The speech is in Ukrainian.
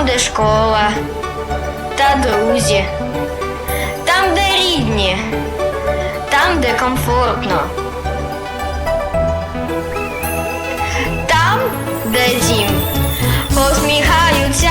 Там, де школа та друзі, там, де рідні, там, де комфортно. Там, де дім, посміхаються.